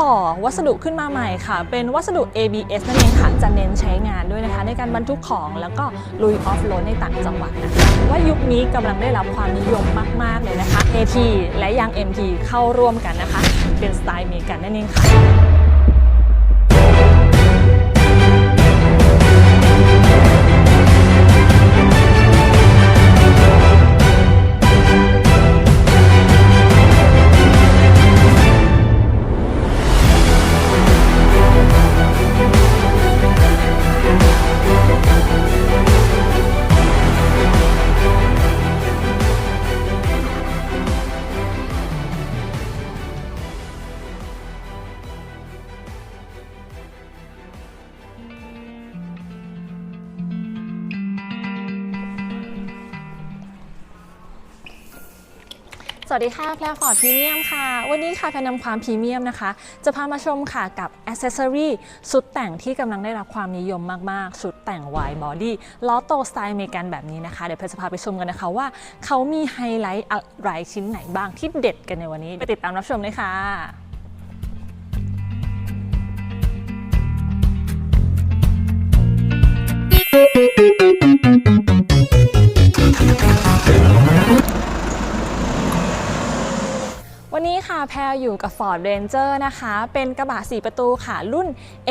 หล่อวัสดุขึ้นมาใหม่ค่ะ เป็นวัสดุ ABS นั่นเองค่ะจะเน้นใช้งานด้วยนะคะ ในการบรรทุกของแล้วก็ลุยออฟโรดในต่างจังหวัดนะคะว่ายุคนี้กำลังได้รับความนิยมมาก ๆ เลยนะคะ AT และยาง MT เข้าร่วมกันนะคะ เป็นสไตล์เมกันนั่นเองค่ะ สวัสดีค่ะ แพรฟอร์ดพรีเมียมค่ะ วันนี้ค่ะแพรนำความพรีเมียมนะคะ จะพามาชมค่ะกับอ c เซ s ซอรีชุดแต่งที่กำลังได้รับความนิยมมาก ๆ ชุดแต่ง wide body ล้อโตสไตล์อเมริกันแบบนี้นะคะ เดี๋ยวแพรจะพาไปชมกันนะคะว่า เขามีไฮไลท์อะไรชิ้นไหนบ้างที่เด็ดกันในวันนี้ ไปติดตามรับชมเลยค่ะวัน ค่ะแพรอยู่กับ Ford Ranger นะคะ เป็นกระบะ 4 ประตูค่ะ รุ่น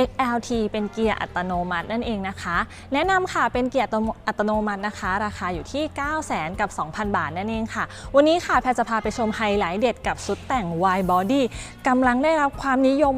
XLT เป็นเกียร์อัตโนมัตินั่นเองนะคะ แนะนำค่ะเป็นเกียร์อัตโนมัตินะคะ ราคาอยู่ที่ 9 0 0 0 0กับ 2,000 บาทนั่นเองค่ะ วันนี้ค่ะแพรจะพาไปชมไฮไลท์เด็ดกับชุดแต่ง Wide Body กำลังได้รับความนิยม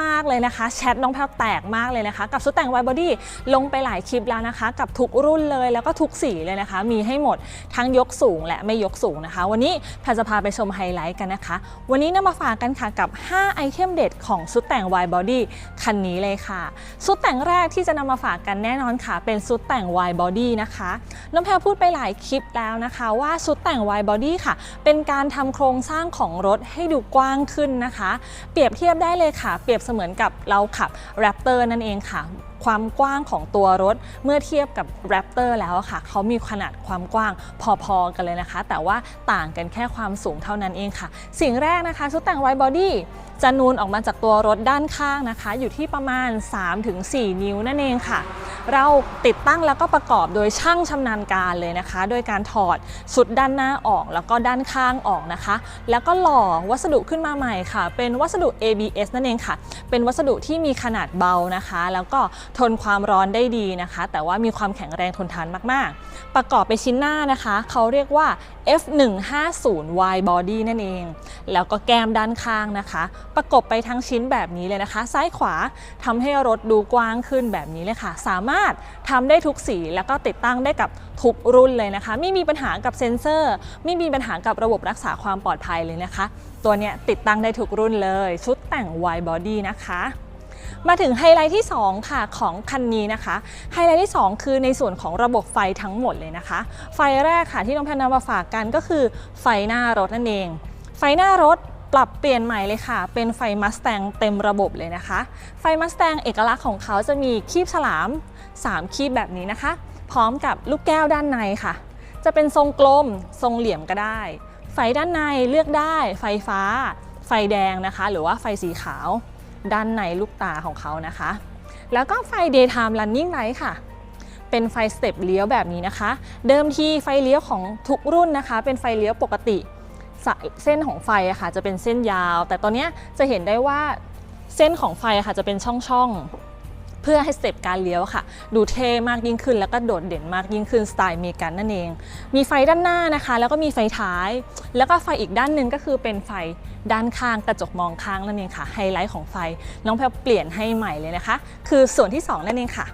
มาก ๆ เลยนะคะแชทน้องแพรแตกมากเลยนะคะ กับชุดแต่ง Wide Body ลงไปหลายคลิปแล้วนะคะ กับทุกรุ่นเลยแล้วก็ทุกสีเลยนะคะ มีให้หมดทั้งยกสูงและไม่ยกสูงนะคะ วันนี้แพรจะพาไปชมไฮไลท์กันนะคะวันนี้นำมาฝากกันค่ะกับ 5 ไอเทมเด็ดของชุดแต่ง Wide Body คันนี้เลยค่ะชุดแต่งแรกที่จะนำมาฝากกันแน่นอนค่ะ เป็นชุดแต่ง Wide Body นะคะน้องแพรพูดไปหลายคลิปแล้วนะคะว่าชุดแต่ง Wide Body ค่ะ เป็นการทำโครงสร้างของรถให้ดูกว้างขึ้นนะคะ เปรียบเทียบได้เลยค่ะ เปรียบเสมือนกับเราขับ Raptor นั่นเองค่ะ ความกว้างของตัวรถเมื่อเทียบกับ Raptor แล้วค่ะ เขามีขนาดความกว้างพอๆกันเลยนะคะ แต่ว่าต่างกันแค่ความสูงเท่านั้นเองค่ะ สิ่งแรกนะคะชุดแต่งไวบอดี้จะนูนออกมาจากตัวรถด้านข้างนะคะ อยู่ที่ประมาณ 3-4 นิ้วนั่นเองค่ะ เราติดตั้งแล้วก็ประกอบโดยช่างชำนาญการเลยนะคะ โดยการถอดชุดด้านหน้าออกแล้วก็ด้านข้างออกนะคะ แล้วก็หล่อวัสดุขึ้นมาใหม่ค่ะ เป็นวัสดุ ABS นั่นเองค่ะ เป็นวัสดุที่มีขนาดเบานะคะ แล้วก็ทนความร้อนได้ดีนะคะ แต่ว่ามีความแข็งแรงทนทานมากๆ ประกอบไปชิ้นหน้านะคะ เขาเรียกว่า F150 Wide Body นั่นเอง แล้วก็แก้มด้านข้างนะคะ ประกบไปทั้งชิ้นแบบนี้เลยนะคะ ซ้ายขวาทำให้รถดูกว้างขึ้นแบบนี้เลยค่ะ สามารถทำได้ทุกสีแล้วก็ติดตั้งได้กับทุกรุ่นเลยนะคะ ไม่มีปัญหากับเซ็นเซอร์ ไม่มีปัญหากับระบบรักษาความปลอดภัยเลยนะคะ ตัวเนี้ยติดตั้งได้ทุกรุ่นเลย ชุดแต่ง Wide Body นะคะ มาถึงไฮไลท์ที่ 2 ค่ะของคันนี้นะคะ ไฮไลท์ที่ 2 คือในส่วนของระบบไฟทั้งหมดเลยนะคะ ไฟแรกค่ะที่น้องแพนนำมาฝากกันก็คือไฟหน้ารถนั่นเอง ไฟหน้ารถปรับเปลี่ยนใหม่เลยค่ะ เป็นไฟมัสแตงเต็มระบบเลยนะคะ ไฟมัสแตงเอกลักษณ์ของเขาจะมีคีบฉลาม 3 คีบแบบนี้นะคะ พร้อมกับลูกแก้วด้านในค่ะ จะเป็นทรงกลม ทรงเหลี่ยมก็ได้ ไฟด้านในเลือกได้ ไฟฟ้า ไฟแดงนะคะ หรือว่าไฟสีขาว ด้านในลูกตาของเขานะคะ แล้วก็ไฟ daytime running light ค่ะ เป็นไฟสเต็ปเลี้ยวแบบนี้นะคะ เดิมทีไฟเลี้ยวของทุกรุ่นนะคะ เป็นไฟเลี้ยวปกติสายเส้นของไฟอะค่ะจะเป็นเส้นยาว แต่ตอนนี้จะเห็นได้ว่าเส้นของไฟอะค่ะจะเป็นช่องๆ เพื่อให้สเต็ปการเลี้ยวค่ะ ดูเท่มากยิ่งขึ้น แล้วก็โดดเด่นมากยิ่งขึ้นสไตล์เมกันนั่นเอง มีไฟด้านหน้านะคะ แล้วก็มีไฟท้าย แล้วก็ไฟอีกด้านหนึ่งก็คือเป็นไฟด้านข้างกระจกมองข้างนั่นเองค่ะไฮไลท์ของไฟน้องแพรเปลี่ยนให้ใหม่เลยนะคะ คือส่วนที่สองนั่นเองค่ะ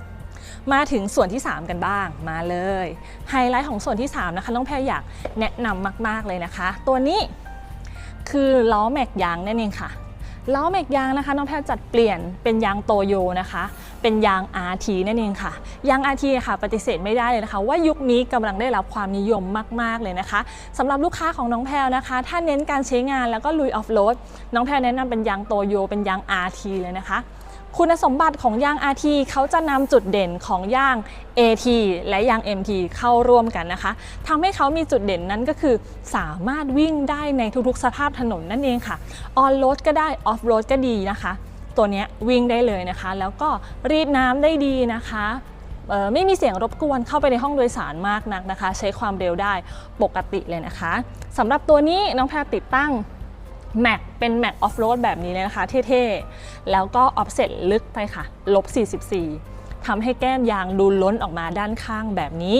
มาถึงส่วนที่ 3 กันบ้างมาเลยไฮไลท์ของส่วนที่ 3 นะคะน้องแพรอยากแนะนำมาก ๆ เลยนะคะ ตัวนี้คือล้อแม็กยางนั่นเองค่ะล้อแม็กยางนะคะ น้องแพรจัดเปลี่ยนเป็นยางโตโยนะคะ เป็นยาง RT นั่นเองค่ะ ยาง RT ค่ะปฏิเสธไม่ได้เลยนะคะ ว่ายุคนี้กำลังได้รับความนิยมมาก ๆ เลยนะคะสำหรับลูกค้าของน้องแพรนะคะ ถ้าเน้นการใช้งานแล้วก็ลุยออฟโรดน้องแพรแนะนำเป็นยางโตโยเป็นยาง RT เลยนะคะคุณสมบัติของยาง RT เขาจะนำจุดเด่นของยาง AT และยาง MT เข้าร่วมกันนะคะทำให้เขามีจุดเด่นนั้นก็คือ สามารถวิ่งได้ในทุกๆ สภาพถนนนั่นเองค่ะ on road ก็ได้ off road ก็ดีนะคะ ตัวนี้วิ่งได้เลยนะคะ แล้วก็รีดน้ำได้ดีนะคะไม่มีเสียงรบกวนเข้าไปในห้องโดยสารมากนักนะคะ ใช้ความเร็วได้ปกติเลยนะคะสำหรับตัวนี้น้องแพรติดตั้งแม็กเป็นแม็กออฟโรดแบบนี้เลยนะคะ เท่ๆ แล้วก็ออฟเซ็ตลึกไปค่ะลบ44 ทำให้แก้มยางดูล้นออกมาด้านข้างแบบนี้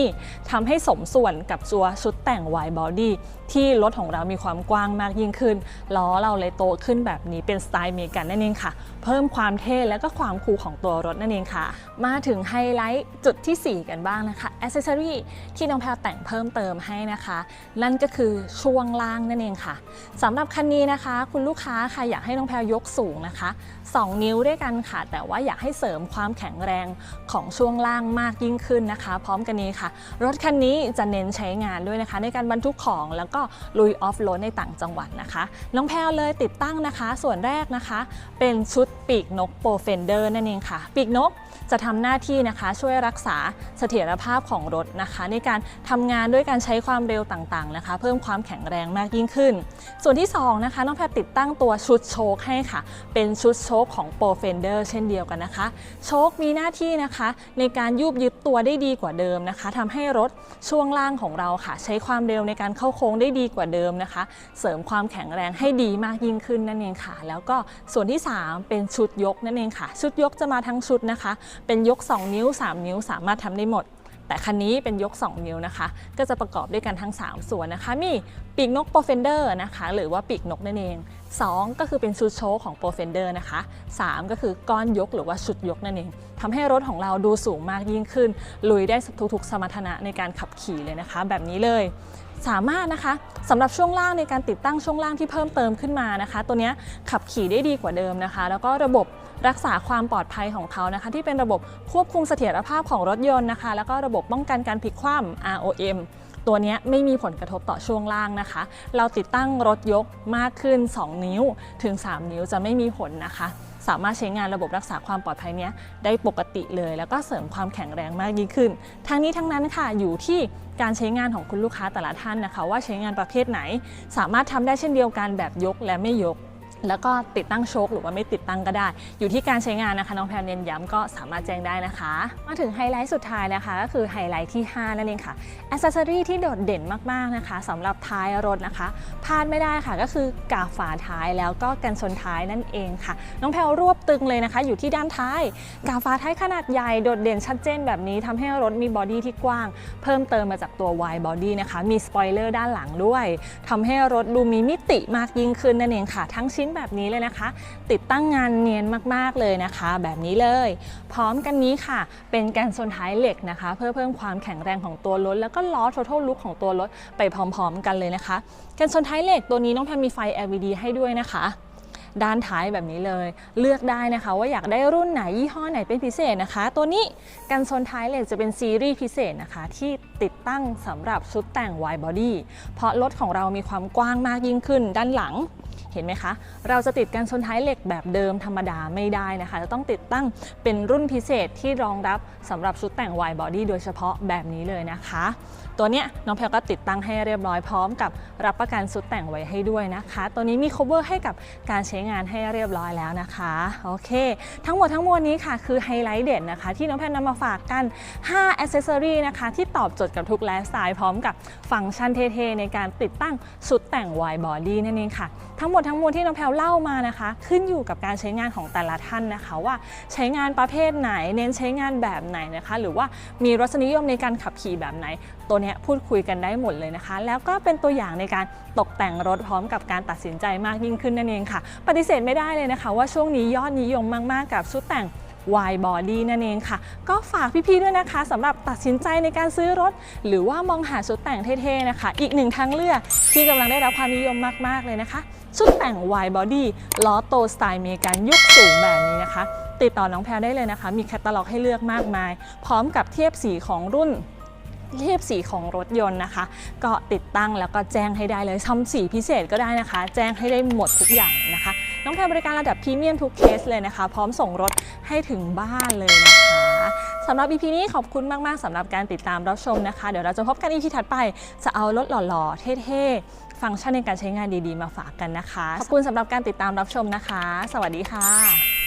ทำให้สมส่วนกับตัวชุดแต่ง wide body ที่รถของเรามีความกว้างมากยิ่งขึ้น ล้อเราเลยโตขึ้นแบบนี้เป็นสไตล์เมกันนั่นเองค่ะ เพิ่มความเท่และก็ความคูลของตัวรถนั่นเองค่ะ มาถึงไฮไลท์จุดทีสี่4 กันบ้างนะคะอ c เซ s ซอรีที่น้องแพลแต่งเพิ่มเติมให้นะคะ นั่นก็คือช่วงล่างนั่นเองค่ะสำหรับคันนี้นะคะ คุณลูกค้าค่ะอยากให้น้องแพลยกสูงนะคะ 2 นิ้วด้วยกันค่ะ แต่ว่าอยากให้เสริมความแข็งแรงของช่วงล่างมากยิ่งขึ้นนะคะ พร้อมกันนี้ค่ะ รถคันนี้จะเน้นใช้งานด้วยนะคะ ในการบรรทุกของแล้วก็ลุยออฟโรดในต่างจังหวัดนะคะ น้องแพลเลยติดตั้งนะคะ ส่วนแรกนะคะ เป็นชุดปีกนกโปรเฟนเดอร์นั่นเองค่ะ ปีกนก จะทำหน้าที่นะคะช่วยรักษาเสถียรภาพของรถนะคะ ในการทำงานด้วยการใช้ความเร็วต่างๆนะคะ เพิ่มความแข็งแรงมากยิ่งขึ้น ส่วนที่สองนะคะน้องแพรติดตั้งตัวชุดโชคให้ค่ะ เป็นชุดโชคของ Pro Fender เช่นเดียวกันนะคะ โชคมีหน้าที่นะคะ ในการยุบยึดตัวได้ดีกว่าเดิมนะคะทำให้รถช่วงล่างของเราค่ะ ใช้ความเร็วในการเข้าโค้งได้ดีกว่าเดิมนะคะ เสริมความแข็งแรงให้ดีมากยิ่งขึ้นนั่นเองค่ะ แล้วก็ส่วนที่ 3 เป็นชุดยกนั่นเองค่ะ ชุดยกจะมาทั้งชุดนะคะเป็นยก 2 นิ้ว 3 นิ้วสามารถทำได้หมด แต่คันนี้เป็นยก 2 นิ้วนะคะ ก็จะประกอบด้วยกันทั้ง 3 ส่วนนะคะ มีปีกนกโปรเฟนเดอร์นะคะ หรือว่าปีกนกนั่นเอง 2 ก็คือเป็นชุดโชว์ของโปรเฟนเดอร์นะคะ 3 ก็คือก้อนยกหรือว่าชุดยกนั่นเองทำให้รถของเราดูสูงมากยิ่งขึ้น ลุยได้ทุกๆ สมรรถนะในการขับขี่เลยนะคะ แบบนี้เลยสามารถนะคะสำหรับช่วงล่างในการติดตั้งช่วงล่างที่เพิ่มเติมขึ้นมานะคะ ตัวนี้ขับขี่ได้ดีกว่าเดิมนะคะ แล้วก็ระบบรักษาความปลอดภัยของเขานะคะ ที่เป็นระบบควบคุมเสถียรภาพของรถยนต์นะคะ แล้วก็ระบบป้องกันการพลิกคว่ำ ROM ตัวนี้ไม่มีผลกระทบต่อช่วงล่างนะคะ เราติดตั้งรถยกมากขึ้น 2 นิ้วถึง 3 นิ้วจะไม่มีผลนะคะ สามารถใช้งานระบบรักษาความปลอดภัยเนี้ยได้ปกติเลย แล้วก็เสริมความแข็งแรงมากยิ่งขึ้น ทั้งนี้ทั้งนั้นค่ะอยู่ที่การใช้งานของคุณลูกค้าแต่ละท่านนะคะ ว่าใช้งานประเภทไหน สามารถทำได้เช่นเดียวกันแบบยกและไม่ยก แล้วก็ติดตั้งโชคหรือว่าไม่ติดตั้งก็ได้ อยู่ที่การใช้งานนะคะน้องแพรเน้นย้ำก็สามารถแจ้งได้นะคะ มาถึงไฮไลท์สุดท้ายนะคะ ก็คือไฮไลท์ที่ 5 นั่นเองค่ะอ c เซ s ซอรีที่โดดเด่นมากๆนะคะสำหรับท้ายรถนะคะพลาดไม่ได้ค่ะ ก็คือกาฝาท้ายแล้วก็กันชนท้ายนั่นเองค่ะ น้องแพรรวบตึงเลยนะคะ อยู่ที่ด้านท้าย กาฝาท้ายขนาดใหญ่โดดเด่นชัดเจนแบบนี้ทำให้รถมีบอดี้ที่กว้าง เพิ่มเติมมาจากตัว wide body นะคะมีสปอยเลอร์ด้านหลังด้วยทำให้รถดูมีมิติมากยิ่งขึ้นนั่นเองค่ะ ทั้งชิ้นแบบนี้เลยนะคะ ติดตั้งงานเนียนมากๆเลยนะคะ แบบนี้เลย พร้อมกันนี้ค่ะ เป็นการชนท้ายเหล็กนะคะ เพื่อเพิ่มความแข็งแรงของตัวรถแล้วก็ล้อ total look ของตัวรถไปพร้อม ๆ กันเลยนะคะการชนท้ายเหล็กตัวนี้น้องแพรมีไฟ LED ให้ด้วยนะคะด้านท้ายแบบนี้เลย เลือกได้นะคะว่าอยากได้รุ่นไหนยี่ห้อไหนเป็นพิเศษนะคะ ตัวนี้กันชนท้ายเหล็กจะเป็นซีรีส์พิเศษนะคะ ที่ติดตั้งสำหรับชุดแต่ง wide body เพราะรถของเรามีความกว้างมากยิ่งขึ้นด้านหลัง เห็นไหมคะ เราจะติดกันชนท้ายเหล็กแบบเดิมธรรมดาไม่ได้นะคะ จะต้องติดตั้งเป็นรุ่นพิเศษที่รองรับสำหรับชุดแต่ง wide body โดยเฉพาะแบบนี้เลยนะคะ ตัวเนี้ยน้องแพลก็ติดตั้งให้เรียบร้อยพร้อมกับรับประกันชุดแต่งไว้ให้ด้วยนะคะ ตัวนี้มี cover ให้กับการใช้งานให้เรียบร้อยแล้วนะคะโอเค ทั้งหมดทั้งมวลนี้ค่ะคือไฮไลท์เด่นนะคะ ที่น้องแพลนำมาฝากกัน5 accessory นะคะที่ตอบโจทย์กับทุกไลฟ์สไตล์พร้อมกับฟังก์ชันเท่ๆในการติดตั้งชุดแต่ง wide body นั่นเองค่ะทั้งหมดทั้งมวลที่น้องแพลวเล่ามานะคะ ขึ้นอยู่กับการใช้งานของแต่ละท่านนะคะ ว่าใช้งานประเภทไหน เน้นใช้งานแบบไหนนะคะ หรือว่ามีรสนิยมในการขับขี่แบบไหน ตัวเนี้ยพูดคุยกันได้หมดเลยนะคะ แล้วก็เป็นตัวอย่างในการตกแต่งรถพร้อมกับการตัดสินใจมากยิ่งขึ้นนั่นเองค่ะ ปฏิเสธไม่ได้เลยนะคะ ว่าช่วงนี้ยอดนิยมมาก ๆ กับชุดแต่ง wide body นั่นเองค่ะ ก็ฝากพี่ๆด้วยนะคะสำหรับตัดสินใจในการซื้อรถ หรือว่ามองหาชุดแต่งเท่ๆนะคะ อีกหนึ่งทางเลือกที่กำลังได้รับความนิยมมากๆเลยนะคะ ชุดแต่ง wide body ล้อโตสไตล์เมกันยกสูงแบบนี้นะคะ ติดต่อน้องแพรได้เลยนะคะ มีแคตตาล็อกให้เลือกมากมาย พร้อมกับเทียบสีของรุ่น เทียบสีของรถยนต์นะคะ ก็ติดตั้งแล้วก็แจ้งให้ได้เลยทำสีพิเศษก็ได้นะคะ แจ้งให้ได้หมดทุกอย่างนะคะ น้องแพรบริการระดับพรีเมียมทุกเคสเลยนะคะ พร้อมส่งรถให้ถึงบ้านเลยนะคะสำหรับ EP นี้ขอบคุณมาก ๆสำหรับการติดตามรับชมนะคะ เดี๋ยวเราจะพบกัน EP ถัดไป จะเอารถหล่อ ๆ เท่ ๆ ฟังก์ชันในการใช้งานดี ๆ มาฝากกันนะคะ ขอบคุณสำหรับการติดตามรับชมนะคะ สวัสดีค่ะ